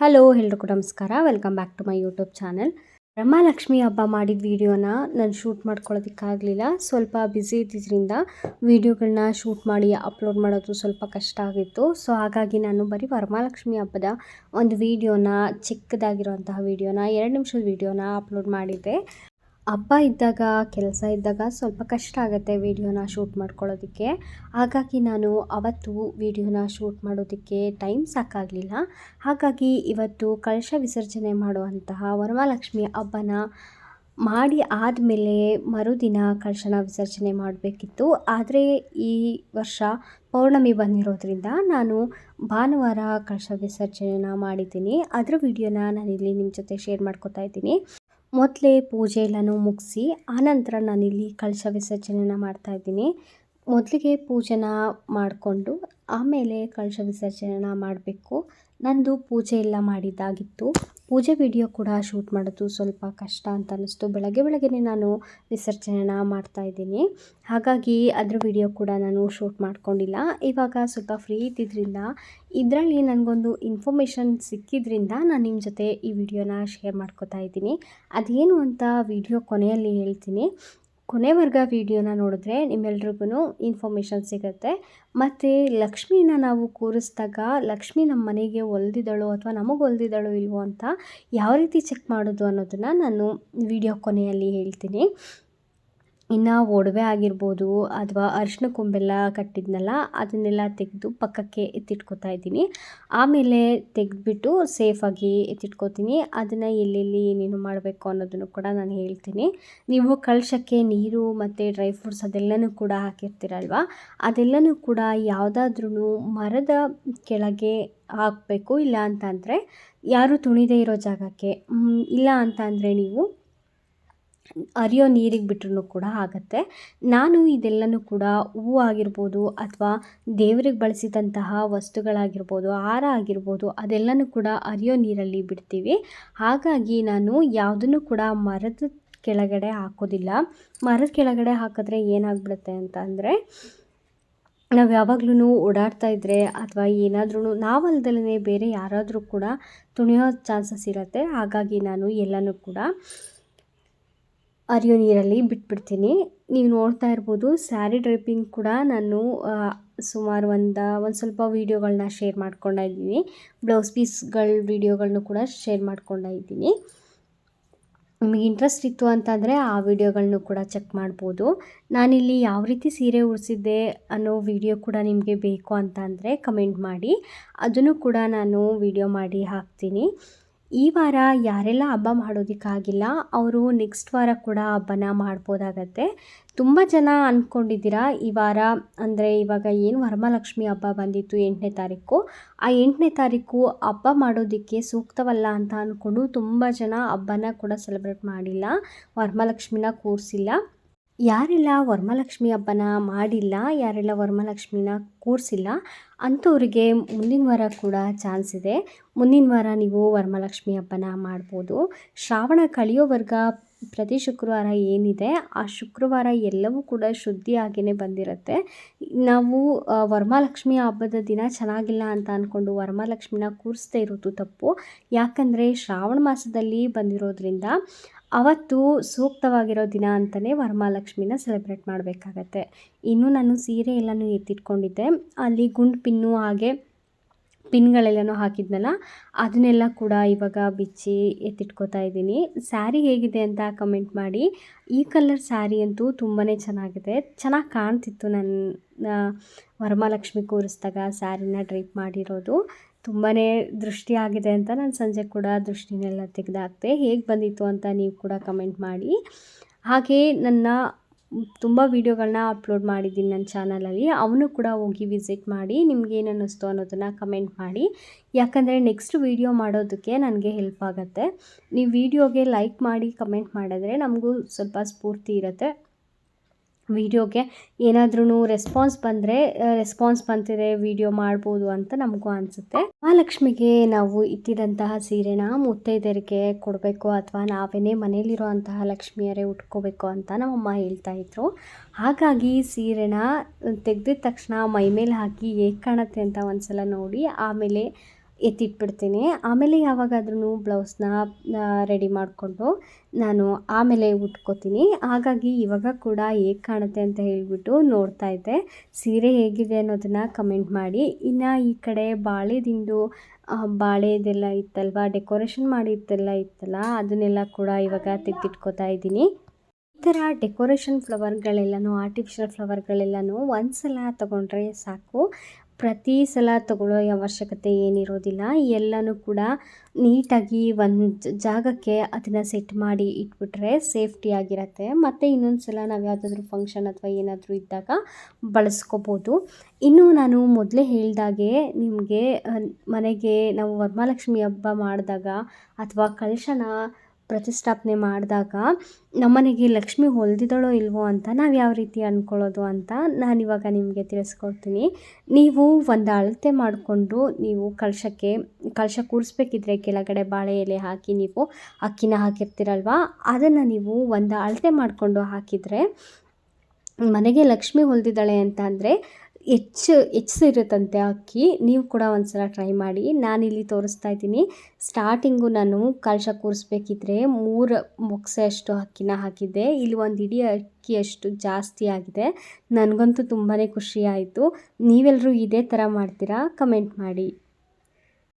Hello ಎಲ್ರಿಗೂ ನಮಸ್ಕಾರ. Welcome back to my YouTube channel ಬ್ರಹ್ಮಲಕ್ಷ್ಮಿ ಹಬ್ಬ ಮಾಡಿದ ವಿಡಿಯೋನ ನಾನು ಶೂಟ್ ಮಾಡ್ಕೊಳ್ಳೋದಕ್ಕಾಗಲಿಲ್ಲ ಸ್ವಲ್ಪ ಬ್ಯುಸಿ ಇದ್ದಿದ್ದರಿಂದ ವೀಡಿಯೋಗಳನ್ನ ಶೂಟ್ ಮಾಡಿ ಅಪ್ಲೋಡ್ ಮಾಡೋದು ಸ್ವಲ್ಪ ಕಷ್ಟ ಆಗಿತ್ತು. ಸೊ ಹಾಗಾಗಿ ನಾನು ಬರೀ ವರಮಹಾಲಕ್ಷ್ಮಿ ಹಬ್ಬದ ಒಂದು ವೀಡಿಯೋನ ಚಿಕ್ಕದಾಗಿರುವಂತಹ ವೀಡಿಯೋನ ಎರಡು ನಿಮಿಷದ ವೀಡಿಯೋನ ಅಪ್ಲೋಡ್ ಮಾಡಿದ್ದೆ. ಹಬ್ಬ ಇದ್ದಾಗ, ಕೆಲಸ ಇದ್ದಾಗ ಸ್ವಲ್ಪ ಕಷ್ಟ ಆಗುತ್ತೆ ವಿಡಿಯೋನ ಶೂಟ್ ಮಾಡ್ಕೊಳ್ಳೋದಕ್ಕೆ. ಹಾಗಾಗಿ ನಾನು ಅವತ್ತು ವಿಡಿಯೋನ ಶೂಟ್ ಮಾಡೋದಕ್ಕೆ ಟೈಮ್ ಸಾಕಾಗಲಿಲ್ಲ. ಹಾಗಾಗಿ ಇವತ್ತು ಕಳಶ ವಿಸರ್ಜನೆ ಮಾಡುವಂತಹ ವರಮಹಾಲಕ್ಷ್ಮಿ ಹಬ್ಬನ ಮಾಡಿ ಆದಮೇಲೆ ಮರುದಿನ ಕಳಶನ ವಿಸರ್ಜನೆ ಮಾಡಬೇಕಿತ್ತು. ಆದರೆ ಈ ವರ್ಷ ಪೌರ್ಣಮಿ ಬಂದಿರೋದ್ರಿಂದ ನಾನು ಭಾನುವಾರ ಕಳಶ ವಿಸರ್ಜನೆನ ಮಾಡಿದ್ದೀನಿ. ಅದರ ವಿಡಿಯೋನ ನಾನಿಲ್ಲಿ ನಿಮ್ಮ ಜೊತೆ ಶೇರ್ ಮಾಡ್ಕೋತಾ ಇದ್ದೀನಿ. ಮೊದಲೇ ಪೂಜೆ ಎಲ್ಲನೂ ಮುಗಿಸಿ, ಆನಂತರ ನಾನಿಲ್ಲಿ ಕಳಶ ವಿಸರ್ಜನೆನ ಮಾಡ್ತಾಯಿದ್ದೀನಿ ಮೊದಲಿಗೆ ಪೂಜೆನ ಮಾಡಿಕೊಂಡು, ಆಮೇಲೆ ಕಳಶ ವಿಸರ್ಜನೆನ ಮಾಡಬೇಕು. ನಂದು ಪೂಜೆ ಎಲ್ಲ ಮಾಡಿದ್ದಾಗಿತ್ತು. ಪೂಜೆ ವಿಡಿಯೋ ಕೂಡ ಶೂಟ್ ಮಾಡೋದು ಸ್ವಲ್ಪ ಕಷ್ಟ ಅಂತ ಅನ್ನಿಸ್ತು ಬೆಳಗ್ಗೆ ಬೆಳಗ್ಗೆ ನಾನು ವಿಸರ್ಜನೆನ ಮಾಡ್ತಾಯಿದ್ದೀನಿ ಹಾಗಾಗಿ ಅದ್ರ ವಿಡಿಯೋ ಕೂಡ ನಾನು ಶೂಟ್ ಮಾಡ್ಕೊಂಡಿಲ್ಲ. ಇವಾಗ ಸ್ವಲ್ಪ ಫ್ರೀ ಇದ್ದಿದ್ದರಿಂದ ಇದರಲ್ಲಿ ನನಗೊಂದು ಇನ್ಫಾರ್ಮೇಷನ್ ಸಿಕ್ಕಿದ್ರಿಂದ ನಾನು ನಿಮ್ಮ ಜೊತೆ ಈ ವಿಡಿಯೋನ ಶೇರ್ ಮಾಡ್ಕೋತಾ ಇದ್ದೀನಿ. ಅದೇನು ಅಂತ ವಿಡಿಯೋ ಕೊನೆಯಲ್ಲಿ ಹೇಳ್ತೀನಿ. ಕೊನೆವರ್ಗ ವೀಡಿಯೋನ ನೋಡಿದ್ರೆ ನಿಮ್ಮೆಲ್ರಿಗೂ ಇನ್ಫಾರ್ಮೇಷನ್ ಸಿಗುತ್ತೆ. ಮತ್ತು ಲಕ್ಷ್ಮಿನ ನಾವು ಕೂರಿಸಿದಾಗ ಲಕ್ಷ್ಮಿ ನಮ್ಮ ಮನೆಗೆ ಒಲ್ದಿದಳು ಅಥವಾ ನಮಗೆ ಒಲ್ದಿದಳು ಇಲ್ವೋ ಅಂತ ಯಾವ ರೀತಿ ಚೆಕ್ ಮಾಡೋದು ಅನ್ನೋದನ್ನು ನಾನು ವಿಡಿಯೋ ಕೊನೆಯಲ್ಲಿ ಹೇಳ್ತೀನಿ. ಇನ್ನು ಒಡವೆ ಆಗಿರ್ಬೋದು ಅಥವಾ ಅರಿಶಿನ ಕೊಂಬೆಲ್ಲ ಕಟ್ಟಿದ್ನಲ್ಲ, ಅದನ್ನೆಲ್ಲ ತೆಗೆದು ಪಕ್ಕಕ್ಕೆ ಎತ್ತಿಟ್ಕೋತಾ ಇದ್ದೀನಿ. ಆಮೇಲೆ ತೆಗೆದ್ಬಿಟ್ಟು ಸೇಫಾಗಿ ಎತ್ತಿಟ್ಕೋತೀನಿ. ಅದನ್ನು ಎಲ್ಲೆಲ್ಲಿ ಏನೇನು ಮಾಡಬೇಕು ಅನ್ನೋದನ್ನು ಕೂಡ ನಾನು ಹೇಳ್ತೀನಿ. ನೀವು ಕಳಶಕ್ಕೆ ನೀರು ಮತ್ತು ಡ್ರೈ ಫ್ರೂಟ್ಸ್ ಅದೆಲ್ಲನೂ ಕೂಡ ಹಾಕಿರ್ತೀರಲ್ವ? ಅದೆಲ್ಲನೂ ಕೂಡ ಯಾವುದಾದ್ರೂ ಮರದ ಕೆಳಗೆ ಹಾಕಬೇಕು ಇಲ್ಲ ಅಂತಂದರೆ ಯಾರು ತುಣಿದೇ ಇರೋ ಜಾಗಕ್ಕೆ. ಇಲ್ಲ ಅಂತ ನೀವು ಹರಿಯೋ ನೀರಿಗೆ ಬಿಟ್ರೂ ಕೂಡ ಆಗುತ್ತೆ. ನಾನು ಇದೆಲ್ಲನೂ ಕೂಡ ಹೂವು ಆಗಿರ್ಬೋದು ಅಥವಾ ದೇವರಿಗೆ ಬಳಸಿದಂತಹ ವಸ್ತುಗಳಾಗಿರ್ಬೋದು, ಹಾರ ಆಗಿರ್ಬೋದು, ಅದೆಲ್ಲನೂ ಕೂಡ ಅರಿಯೋ ನೀರಲ್ಲಿ ಬಿಡ್ತೀವಿ. ಹಾಗಾಗಿ ನಾನು ಯಾವುದನ್ನು ಕೂಡ ಮರದ ಕೆಳಗಡೆ ಹಾಕೋದಿಲ್ಲ. ಮರದ ಕೆಳಗಡೆ ಹಾಕಿದ್ರೆ ಏನಾಗ್ಬಿಡುತ್ತೆ ಅಂತ ಅಂದರೆ, ನಾವು ಯಾವಾಗ್ಲೂ ಓಡಾಡ್ತಾ ಇದ್ದರೆ ಅಥವಾ ಏನಾದ್ರೂ ನಾವಲ್ದಲೇ ಬೇರೆ ಯಾರಾದರೂ ಕೂಡ ತುಣಿಯೋ ಚಾನ್ಸಸ್ ಇರುತ್ತೆ. ಹಾಗಾಗಿ ನಾನು ಎಲ್ಲನೂ ಕೂಡ ಅರಿಯೋ ನೀರಲ್ಲಿ ಬಿಟ್ಬಿಡ್ತೀನಿ. ನೀವು ನೋಡ್ತಾ ಇರ್ಬೋದು, ಸ್ಯಾರಿ ಡ್ರೈಪಿಂಗ್ ಕೂಡ ನಾನು ಸುಮಾರು ಒಂದು ಒಂದು ಸ್ವಲ್ಪ ವೀಡಿಯೋಗಳನ್ನ ಶೇರ್ ಮಾಡ್ಕೊಂಡಿದ್ದೀನಿ ಬ್ಲೌಸ್ ಪೀಸ್ಗಳ ವೀಡಿಯೋಗಳನ್ನು ಕೂಡ ಶೇರ್ ಮಾಡ್ಕೊಂಡಿದ್ದೀನಿ ನಿಮಗೆ ಇಂಟ್ರೆಸ್ಟ್ ಇತ್ತು ಅಂತಂದರೆ ಆ ವಿಡಿಯೋಗಳನ್ನು ಕೂಡ ಚೆಕ್ ಮಾಡ್ಬೋದು. ನಾನಿಲ್ಲಿ ಯಾವ ರೀತಿ ಸೀರೆ ಉಡಿಸಿದ್ದೆ ಅನ್ನೋ ವಿಡಿಯೋ ಕೂಡ ನಿಮಗೆ ಬೇಕು ಅಂತ ಅಂದರೆ ಕಮೆಂಟ್ ಮಾಡಿ. ಅದನ್ನು ಕೂಡ ನಾನು ವಿಡಿಯೋ ಮಾಡಿ ಹಾಕ್ತೀನಿ. ಈ ವಾರ ಯಾರೆಲ್ಲ ಹಬ್ಬ ಮಾಡೋದಕ್ಕಾಗಿಲ್ಲ, ಅವರು ನೆಕ್ಸ್ಟ್ ವಾರ ಕೂಡ ಹಬ್ಬನ ಮಾಡ್ಬೋದಾಗತ್ತೆ. ತುಂಬ ಜನ ಅಂದ್ಕೊಂಡಿದ್ದೀರಾ ಈ ವಾರ ಅಂದರೆ ಇವಾಗ ಏನು ವರಮಹಾಲಕ್ಷ್ಮಿ ಹಬ್ಬ ಬಂದಿತ್ತು ಎಂಟನೇ ತಾರೀಕು. ಆ ಎಂಟನೇ ತಾರೀಕು ಹಬ್ಬ ಮಾಡೋದಕ್ಕೆ ಸೂಕ್ತವಲ್ಲ ಅಂತ ಅಂದ್ಕೊಂಡು ತುಂಬ ಜನ ಹಬ್ಬನ ಕೂಡ ಸೆಲೆಬ್ರೇಟ್ ಮಾಡಿಲ್ಲ, ವರಮಹಾಲಕ್ಷ್ಮಿನ ಕೂರಿಸಿಲ್ಲ. ಯಾರೆಲ್ಲ, ವರಮಹಾಲಕ್ಷ್ಮಿ ಹಬ್ಬನ ಮಾಡಿಲ್ಲ, ಯಾರೆಲ್ಲ ವರಮಹಾಲಕ್ಷ್ಮಿನ ಕೂರಿಸಿಲ್ಲ. ಅಂಥವ್ರಿಗೆ ಮುಂದಿನ ವಾರ ಕೂಡ ಚಾನ್ಸ್ ಇದೆ. ಮುಂದಿನ ವಾರ ನೀವು ವರಮಹಾಲಕ್ಷ್ಮಿ ಹಬ್ಬನ ಮಾಡ್ಬೋದು. ಶ್ರಾವಣ ಕಳೆಯೋವರ್ಗ ಪ್ರತಿ ಶುಕ್ರವಾರ ಏನಿದೆ, ಆ ಶುಕ್ರವಾರ ಎಲ್ಲವೂ ಕೂಡ ಶುದ್ಧಿಯಾಗಿಯೇ ಬಂದಿರುತ್ತೆ. ನಾವು ವರಮಹಾಲಕ್ಷ್ಮಿ ಹಬ್ಬದ ದಿನ ಚೆನ್ನಾಗಿಲ್ಲ ಅಂತ ಅಂದ್ಕೊಂಡು ವರಮಹಾಲಕ್ಷ್ಮಿನ ಕೂರಿಸ್ದೇ ಇರೋದು ತಪ್ಪು. ಯಾಕಂದರೆ ಶ್ರಾವಣ ಮಾಸದಲ್ಲಿ ಬಂದಿರೋದ್ರಿಂದ ಅವತ್ತು ಸೂಕ್ತವಾಗಿರೋ ದಿನ ಅಂತಲೇ ವರಮಹಾಲಕ್ಷ್ಮಿನ ಸೆಲೆಬ್ರೇಟ್ ಮಾಡಬೇಕಾಗತ್ತೆ. ಇನ್ನು ನಾನು ಸೀರೆ ಎಲ್ಲನೂ ಎತ್ತಿಟ್ಕೊಂಡಿದ್ದೆ. ಅಲ್ಲಿ ಗುಂಡು ಪಿನ್ನು ಹಾಗೆ ಪಿನ್ಗಳೆಲ್ಲನೂ ಹಾಕಿದ್ನಲ್ಲ, ಅದನ್ನೆಲ್ಲ ಕೂಡ ಇವಾಗ ಬಿಚ್ಚಿ ಎತ್ತಿಟ್ಕೋತಾ ಇದ್ದೀನಿ. ಸ್ಯಾರಿ ಹೇಗಿದೆ ಅಂತ ಕಮೆಂಟ್ ಮಾಡಿ. ಈ ಕಲರ್ ಸ್ಯಾರಿ ಅಂತೂ ತುಂಬಾ ಚೆನ್ನಾಗಿದೆ. ಚೆನ್ನಾಗಿ ಕಾಣ್ತಿತ್ತು ನನ್ನ ವರಮಹಾಲಕ್ಷ್ಮಿ ಕೂರಿಸಿದಾಗ ಸ್ಯಾರಿನ ಡ್ರೈಪ್ ಮಾಡಿರೋದು. ತುಂಬಾ ದೃಷ್ಟಿಯಾಗಿದೆ ಅಂತ ನಾನು ಸಂಜೆ ಕೂಡ ದೃಷ್ಟಿನೆಲ್ಲ ತೆಗೆದಾಕ್ದೆ ಹೇಗೆ ಬಂದಿತ್ತು ಅಂತ ನೀವು ಕೂಡ ಕಮೆಂಟ್ ಮಾಡಿ. ಹಾಗೆ ನನ್ನ ತುಂಬ ವೀಡಿಯೋಗಳನ್ನ ಅಪ್ಲೋಡ್ ಮಾಡಿದ್ದೀನಿ ನನ್ನ ಚಾನಲಲ್ಲಿ ಅವನು ಕೂಡ ಹೋಗಿ ವಿಸಿಟ್ ಮಾಡಿ ನಿಮ್ಗೆ ಏನು ಅನ್ನಿಸ್ತು ಅನ್ನೋದನ್ನು ಕಮೆಂಟ್ ಮಾಡಿ. ಯಾಕಂದರೆ ನೆಕ್ಸ್ಟ್ ವೀಡಿಯೋ ಮಾಡೋದಕ್ಕೆ ನನಗೆ ಹೆಲ್ಪ್ ಆಗುತ್ತೆ. ನೀವು ವೀಡಿಯೋಗೆ ಲೈಕ್ ಮಾಡಿ ಕಮೆಂಟ್ ಮಾಡಿದ್ರೆ ನಮಗೂ ಸ್ವಲ್ಪ ಸ್ಫೂರ್ತಿ ಇರುತ್ತೆ. ವೀಡಿಯೋಗೆ ಏನಾದ್ರೂ ರೆಸ್ಪಾನ್ಸ್ ಬಂದರೆ ರೆಸ್ಪಾನ್ಸ್ ಬಂತಿದೆ ವಿಡಿಯೋ ಮಾಡ್ಬೋದು ಅಂತ ನಮಗೂ ಅನಿಸುತ್ತೆ. ಮಹಾಲಕ್ಷ್ಮಿಗೆ ನಾವು ಇಟ್ಟಿದಂತಹ ಸೀರೆನ ಮುತ್ತೈದೆಯರಿಗೆ ಕೊಡಬೇಕು ಅಥವಾ ನಾವೇನೇ ಮನೇಲಿರುವಂತಹ ಲಕ್ಷ್ಮಿಯರೇ ಉಟ್ಕೋಬೇಕು ಅಂತ ನಮ್ಮಮ್ಮ ಹೇಳ್ತಾ ಇದ್ರು. ಹಾಗಾಗಿ ಸೀರೆನ ತೆಗೆದಿದ ತಕ್ಷಣ ಮೈ ಮೇಲೆ ಹಾಕಿ ಹೇಗೆ ಕಾಣುತ್ತೆ ಅಂತ ಒಂದ್ಸಲ ನೋಡಿ, ಆಮೇಲೆ ಎತ್ತಿಟ್ಬಿಡ್ತೀನಿ. ಆಮೇಲೆ ಯಾವಾಗಾದ್ರೂ ಬ್ಲೌಸ್ನ ರೆಡಿ ಮಾಡಿಕೊಂಡು ನಾನು ಆಮೇಲೆ ಉಟ್ಕೋತೀನಿ. ಹಾಗಾಗಿ ಇವಾಗ ಕೂಡ ಹೇಗೆ ಕಾಣುತ್ತೆ ಅಂತ ಹೇಳಿಬಿಟ್ಟು ನೋಡ್ತಾ ಇದ್ದೆ. ಸೀರೆ ಹೇಗಿದೆ ಅನ್ನೋದನ್ನು ಕಮೆಂಟ್ ಮಾಡಿ. ಇನ್ನು ಈ ಕಡೆ ಬಾಳೆದಿಂದು ಬಾಳೆದೆಲ್ಲ ಇತ್ತಲ್ವ, ಡೆಕೋರೇಷನ್ ಮಾಡಿದ್ದೆಲ್ಲ ಇತ್ತಲ್ಲ, ಅದನ್ನೆಲ್ಲ ಕೂಡ ಇವಾಗ ತೆಗೆದಿಟ್ಕೋತಾ ಇದ್ದೀನಿ. ಈ ಥರ ಡೆಕೋರೇಷನ್ ಫ್ಲವರ್ಗಳೆಲ್ಲನೂ, ಆರ್ಟಿಫಿಷಿಯಲ್ ಫ್ಲವರ್ಗಳೆಲ್ಲನೂ ಒಂದು ಸಲ ತೊಗೊಂಡ್ರೆ ಸಾಕು. ಪ್ರತಿ ಸಲ ತಗೊಳ್ಳೋ ಅವಶ್ಯಕತೆ ಏನಿರೋದಿಲ್ಲ. ಎಲ್ಲನೂ ಕೂಡ ನೀಟಾಗಿ ಒಂದು ಜಾಗಕ್ಕೆ ಅದನ್ನು ಸೆಟ್ ಮಾಡಿ ಇಟ್ಬಿಟ್ರೆ ಸೇಫ್ಟಿಯಾಗಿರುತ್ತೆ ಮತ್ತು ಇನ್ನೊಂದು ಸಲ ನಾವು ಯಾವುದಾದ್ರೂ ಫಂಕ್ಷನ್ ಅಥವಾ ಏನಾದರೂ ಇದ್ದಾಗ ಬಳಸ್ಕೋಬೋದು. ಇನ್ನು ನಾನು ಮೊದಲೇ ಹೇಳಿದಾಗೆ ನಿಮಗೆ, ಮನೆಗೆ ನಾವು ವರಮಹಾಲಕ್ಷ್ಮಿ ಹಬ್ಬ ಮಾಡಿದಾಗ ಅಥವಾ ಕಲಶನ ಪ್ರತಿಷ್ಠಾಪನೆ ಮಾಡಿದಾಗ ನಮ್ಮನೆಗೆ ಲಕ್ಷ್ಮಿ ಹೊಲ್ದಿದ್ದಾಳೋ ಇಲ್ವೋ ಅಂತ ನಾವು ಯಾವ ರೀತಿ ಅಂದ್ಕೊಳ್ಳೋದು ಅಂತ ನಾನಿವಾಗ ನಿಮಗೆ ತಿಳಿಸ್ಕೊಡ್ತೀನಿ. ನೀವು ಒಂದು ಅಳತೆ ಮಾಡಿಕೊಂಡು ನೀವು ಕಳಶಕ್ಕೆ ಕಳಶ ಕೂರಿಸ್ಬೇಕಿದ್ರೆ ಕೆಳಗಡೆ ಬಾಳೆ ಎಲೆ ಹಾಕಿ ನೀವು ಅಕ್ಕಿನ ಹಾಕಿರ್ತೀರಲ್ವ? ಅದನ್ನು ನೀವು ಒಂದು ಅಳತೆ ಮಾಡಿಕೊಂಡು ಹಾಕಿದರೆ ಮನೆಗೆ ಲಕ್ಷ್ಮಿ ಹೊಲ್ದಿದ್ದಾಳೆ ಅಂತ ಅಂದರೆ ಹೆಚ್ಚು ಇರುತ್ತಂತೆ ಅಕ್ಕಿ. ನೀವು ಕೂಡ ಒಂದ್ಸಲ ಟ್ರೈ ಮಾಡಿ. ನಾನು ಇಲ್ಲಿ ತೋರಿಸ್ತಾ ಇದ್ದೀನಿ. ಸ್ಟಾರ್ಟಿಂಗು ನಾನು ಕಲಶ ಕೂರಿಸ್ಬೇಕಿದ್ರೆ ಮೂರು ಮೊಕ್ಸೆ ಅಷ್ಟು ಅಕ್ಕಿನ ಹಾಕಿದ್ದೆ. ಇಲ್ಲಿ ಒಂದು ಇಡೀ ಅಕ್ಕಿಯಷ್ಟು ಜಾಸ್ತಿ ಆಗಿದೆ. ನನಗಂತೂ ತುಂಬಾ ಖುಷಿ ಆಯಿತು. ನೀವೆಲ್ಲರೂ ಇದೇ ಥರ ಮಾಡ್ತೀರಾ? ಕಮೆಂಟ್ ಮಾಡಿ.